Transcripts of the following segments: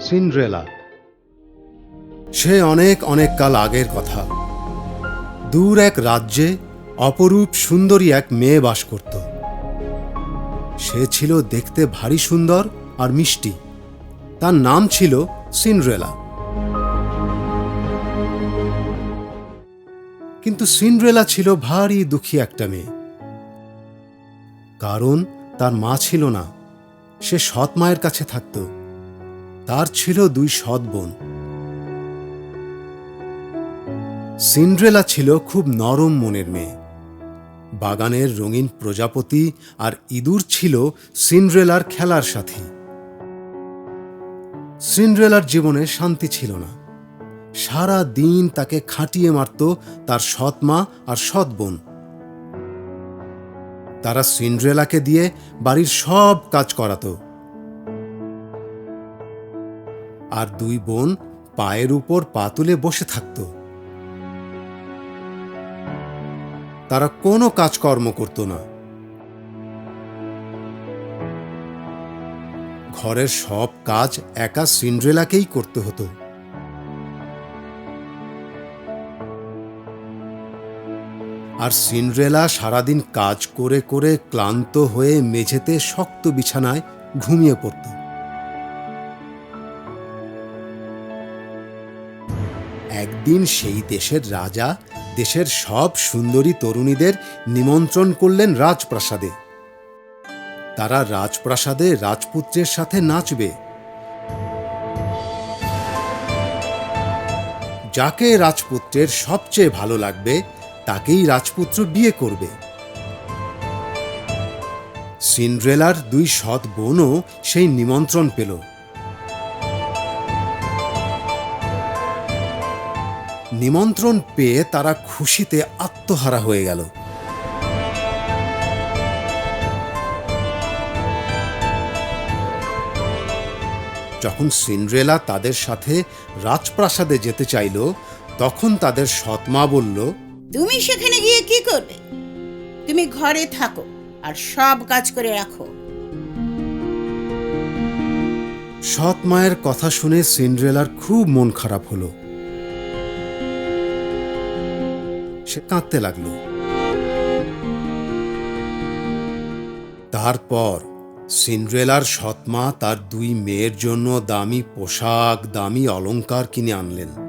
Cinderella. সে অনেক অনেক কাল আগের কথা। দূর এক রাজ্যে অপরূপ সুন্দরী এক মেয়ে বাস করত। সে ছিল দেখতে ভারী সুন্দর আর মিষ্টি। তার নাম ছিল সিন্ড্রেলা। কিন্তু সিন্ড্রেলা ছিল ভারী দুঃখী একটা মেয়ে। কারণ তার মা ছিল না, সে সৎ মায়ের কাছে থাকত। তার ছিল দুই সৎ বোন। সিন্ড্রেলা ছিল খুব নরম মনের মেয়ে। বাগানের রঙিন প্রজাপতি আর ইঁদুর ছিল সিন্ড্রেলার খেলার সাথী। সিন্ড্রেলার জীবনে শান্তি ছিল না। সারা দিন তাকে খাটিয়ে মারত তার সৎ মা আর সৎ বোন। তারা সিন্ড্রেলাকে দিয়ে বাড়ির সব কাজ করাতো। আর দুই বোন পায়ের উপর পা তুলে বসে থাকত। তারা কোনো কাজকর্ম করত না। ঘরের সব কাজ একা সিন্ড্রেলাকেই করতে হতো। আর সিন্ড্রেলা সারাদিন কাজ করে করে ক্লান্ত হয়ে মেঝেতে শক্ত বিছানায় ঘুমিয়ে পড়ত। একদিন সেই দেশের রাজা, দেশের সব সুন্দরী তরুণীদের নিমন্ত্রণ করলেন রাজপ্রাসাদে। তারা রাজপ্রাসাদে রাজপুত্রের সাথে নাচবে। যাকে রাজপুত্রের সবচেয়ে ভালো লাগবে তাকেই রাজপুত্র বিয়ে করবে। সিন্ড্রেলার দুই সৎ বোনও সেই নিমন্ত্রণ পেল। নিমন্ত্রণ পেয়ে তারা খুশিতে আত্মহারা হয়ে গেল। যখন সিন্ড্রেলা তাদের সাথে রাজপ্রাসাদে যেতে চাইল, তখন তাদের সৎমা বলল তুমি সেখানে গিয়ে কি করবে? তুমি ঘরে থাকো আর সব কাজ করে রাখো। সৎ মায়ের কথা শুনে সিন্ড্রেলার খুব মন খারাপ হলো। সে কাঁদতে লাগল। তারপর সিন্ড্রেলার সৎমা তার দুই মেয়ের জন্য দামি পোশাক, দামি অলংকার কিনে আনলেন।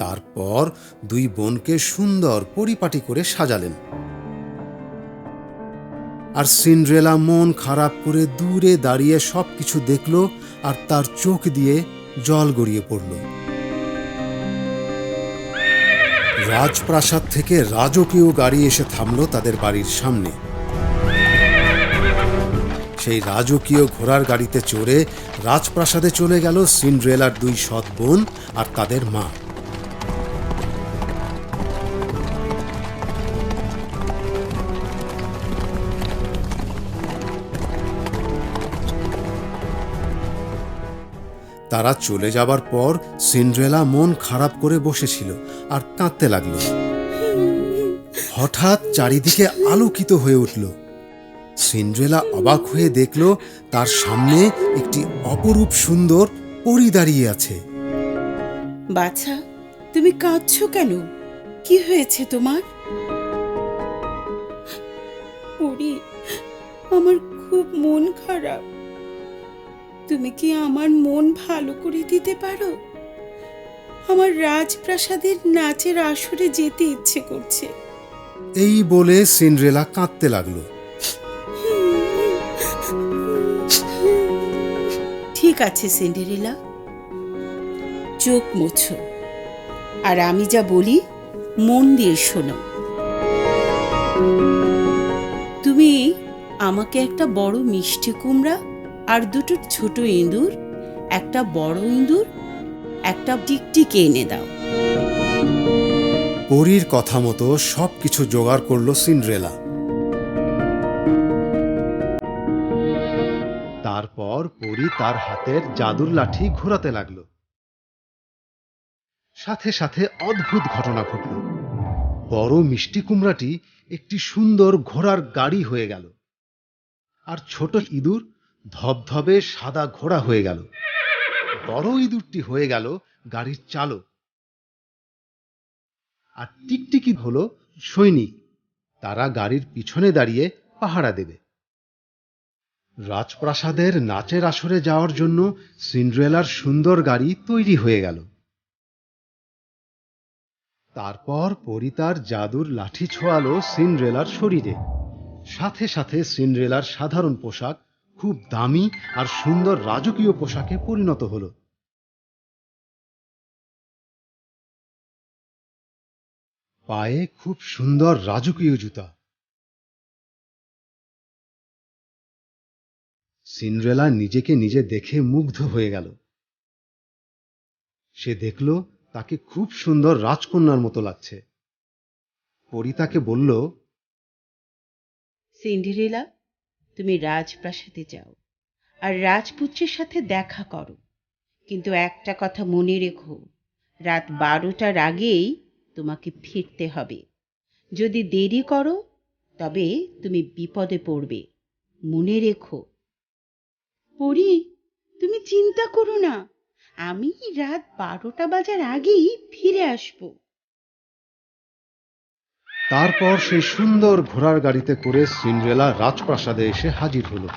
তারপর দুই বোনকে সুন্দর পরিপাটি করে সাজালেন। আর সিন্ড্রেলা মন খারাপ করে দূরে দাঁড়িয়ে সবকিছু দেখল আর তার চোখ দিয়ে জল গড়িয়ে পড়ল। রাজপ্রাসাদ থেকে রাজকীয় গাড়ি এসে থামল তাদের বাড়ির সামনে। সেই রাজকীয় ঘোড়ার গাড়িতে চড়ে রাজপ্রাসাদে চলে গেল সিন্ড্রেলার দুই সৎ বোন আর তাদের মা। তারা চলে যাবার পর সিন্ড্রেলা মন খারাপ করে বসেছিল আর কাঁদতে লাগল। হঠাৎ চারিদিকে আলোকিত হয়ে উঠল। সিন্ড্রেলা অবাক হয়ে দেখল তার সামনে একটি অপরূপ সুন্দর পরি দাঁড়িয়ে আছে। বাছা, তুমি কাঁদছো কেন? কি হয়েছে তোমার? পরি, আমার খুব মন খারাপ। তুমি কি আমার মন ভালো করে দিতে পারো? আমার রাজপ্রাসাদের নাচের আসরে যেতে ইচ্ছে করছে। এই বলে সিন্ড্রেলা কাঁদতে লাগল। ঠিক আছে সিন্ডারেলা। চোখ মোছো। আর আমি যা বলি মন দিয়ে শোনো। তুমি আমাকে একটা বড় মিষ্টি কুমড়া আর দুটো ছোট ইঁদুর একটা বড় ইঁদুর একটা টিকটিকি এনে দাও। পরীর কথা মতো সব কিছু জোগাড় করল সিন্ড্রেলা। তারপর পরী তার হাতের জাদুর লাঠি ঘোরাতে লাগল। সাথে সাথে অদ্ভুত ঘটনা ঘটল। বড় মিষ্টি কুমড়াটি একটি সুন্দর ঘোড়ার গাড়ি হয়ে গেল। আর ছোট ইঁদুর ধবধবে সাদা ঘোড়া হয়ে গেল। বড় ইঁদুরটি হয়ে গেল গাড়ির চালক। আর টিকটিকি হলো সৈনিক। তারা গাড়ির পিছনে দাঁড়িয়ে পাহারা দেবে। রাজপ্রাসাদের নাচের আসরে যাওয়ার জন্য সিন্ড্রেলার সুন্দর গাড়ি তৈরি হয়ে গেল। তারপর পরি তার জাদুর লাঠি ছোঁয়ালো সিন্ড্রেলার শরীরে। সাথে সাথে সিন্ড্রেলার সাধারণ পোশাক খুব দামি আর সুন্দর রাজকীয় পোশাকে পরিণত হলো। পায়ে খুব সুন্দর রাজকীয় জুতা। সিন্ড্রেলা নিজেকে নিজে দেখে মুগ্ধ হয়ে গেল। সে দেখল তাকে খুব সুন্দর রাজকন্যার মতো লাগছে। পরি তাকে বলল, সিন্ডারেলা তুমি রাজপ্রাসাদে যাও আর রাজপুত্রের সাথে দেখা করো। কিন্তু একটা কথা মনে রেখো, রাত বারোটার আগেই তোমাকে ফিরতে হবে। যদি দেরি করো, তবে তুমি বিপদে পড়বে। মনে রেখো। পরি, তুমি চিন্তা করো না। আমি রাত বারোটা বাজার আগেই ফিরে আসব। তারপর সেই সুন্দর ঘোড়ার গাড়িতে করে সিন্ড্রেলা রাজপ্রাসাদে এসে হাজির হলো।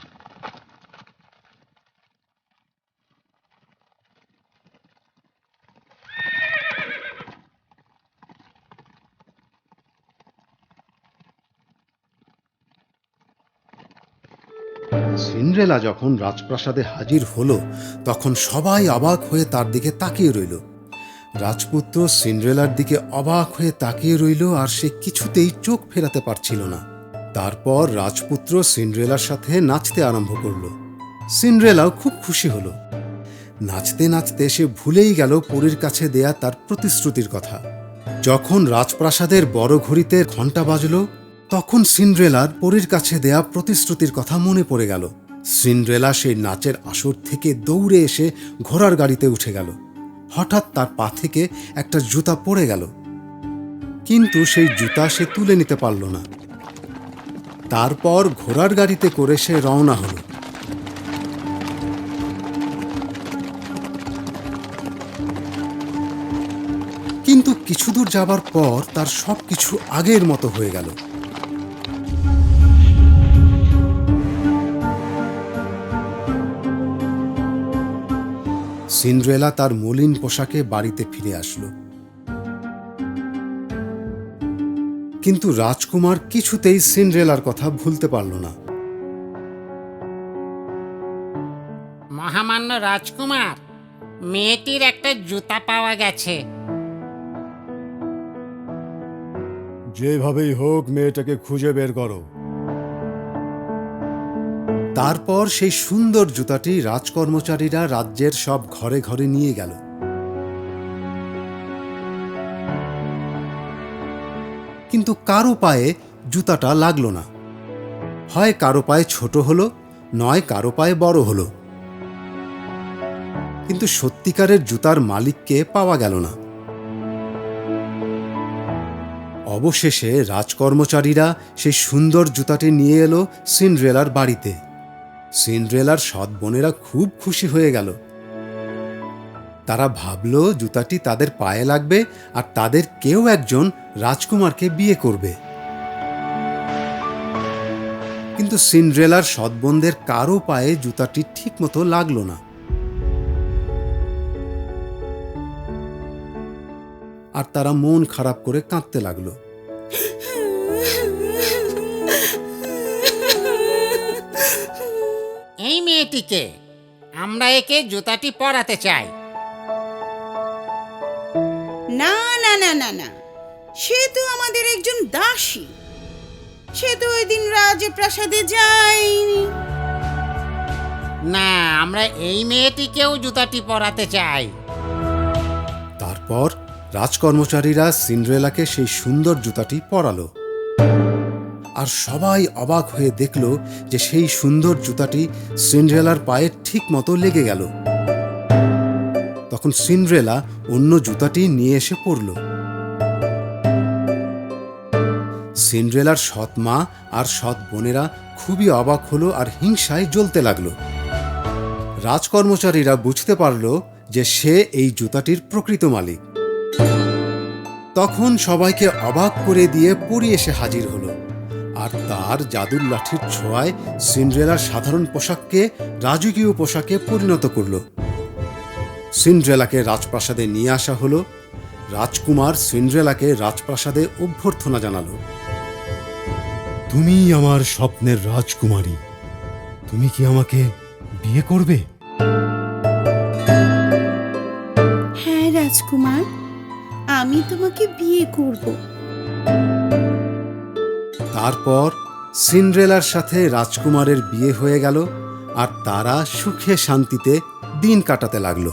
সিন্ড্রেলা যখন রাজপ্রাসাদে হাজির হলো, তখন সবাই অবাক হয়ে তার দিকে তাকিয়ে রইল। রাজপুত্র সিন্ড্রেলার দিকে অবাক হয়ে তাকিয়ে রইল আর সে কিছুতেই চোখ ফেরাতে পারছিল না। তারপর রাজপুত্র সিন্ড্রেলার সাথে নাচতে আরম্ভ করল। সিন্ড্রেলাও খুব খুশি হলো। নাচতে নাচতে সে ভুলেই গেল পরীর কাছে দেয়া তার প্রতিশ্রুতির কথা। যখন রাজপ্রাসাদের বড় ঘড়িতে ঘণ্টা বাজল, তখন সিন্ড্রেলার পরীর কাছে দেয়া প্রতিশ্রুতির কথা মনে পড়ে গেল। সিন্ড্রেলা সেই নাচের আসর থেকে দৌড়ে এসে ঘোড়ার গাড়িতে উঠে গেল। হঠাৎ তার পা থেকে একটা জুতা পড়ে গেল। কিন্তু সেই জুতা সে তুলে নিতে পারল না। তারপর ঘোড়ার গাড়িতে করে সে রওনা হলো। কিন্তু কিছু দূর যাবার পর তার সবকিছু আগের মতো হয়ে গেল। সিন্ড্রেলা তার মলিন পোশাকে বাড়িতে ফিরে আসলো। কিন্তু রাজকুমার কিছুতেই সিন্ড্রেলার কথা ভুলতে পারল না। মহামান্য রাজকুমার মেয়েটির একটা জুতা পাওয়া গেছে। যেভাবেই হোক মেয়েটাকে খুঁজে বের করো। তারপর সেই সুন্দর জুতাটি রাজকর্মচারীরা রাজ্যের সব ঘরে ঘরে নিয়ে গেল। কিন্তু কারও পায়ে জুতাটা লাগল না। হয় কারও পায়ে ছোট হলো, নয় কারও পায়ে বড় হলো। কিন্তু সত্যিকারের জুতার মালিককে পাওয়া গেল না। অবশেষে রাজকর্মচারীরা সেই সুন্দর জুতাটি নিয়ে এলো সিন্ড্রেলার বাড়িতে। সিন্ড্রেলার সৎ বোনেরা খুব খুশি হয়ে গেল। তারা ভাবল জুতাটি তাদের পায়ে লাগবে আর তাদের কেউ একজন রাজকুমারকে বিয়ে করবে। কিন্তু সিন্ড্রেলার সৎ বোনদের কারও পায়ে জুতাটি ঠিকমতো লাগল না। আর তারা মন খারাপ করে কাঁদতে লাগল। মেয়েটিকে আমরা একে জুতাটি পরাতে চাই। না না না না না। সে তো আমাদের একজন দাসী। সে তো ওই দিন রাজপ্রাসাদে যায়নি। না আমরা এই মেয়েটিকেও জুতাটি পরাতে চাই। তারপর রাজকর্মচারীরা সিন্ড্রেলাকে সেই সুন্দর জুতাটি পরালো। আর সবাই অবাক হয়ে দেখল যে সেই সুন্দর জুতাটি সিন্ড্রেলার পায়ে ঠিক মতো লেগে গেল। তখন সিন্ড্রেলা অন্য জুতাটি নিয়ে এসে পরল। সিন্ড্রেলার সৎ মা আর সৎ বোনেরা খুবই অবাক হলো আর হিংসায় জ্বলতে লাগল। রাজকর্মচারীরা বুঝতে পারল যে সে এই জুতাটির প্রকৃত মালিক। তখন সবাইকে অবাক করে দিয়ে পরি এসে হাজির হলো। আর তার জাদুর লাঠির ছোঁয়ায় সিন্ড্রেলার সাধারণ পোশাককে রাজকীয় পোশাকে পরিণত করল। সিন্ড্রেলাকে রাজপ্রাসাদে নিয়ে আসা হলো। রাজকুমার সিন্ড্রেলাকে রাজপ্রাসাদে অভ্যর্থনা জানালো। তুমি আমার স্বপ্নের রাজকুমারী। তুমি কি আমাকে বিয়ে করবে? হ্যাঁ রাজকুমার। আমি তোমাকে বিয়ে করব। তারপর সিন্ড্রেলার সাথে রাজকুমারের বিয়ে হয়ে গেল আর তারা সুখে শান্তিতে দিন কাটাতে লাগল।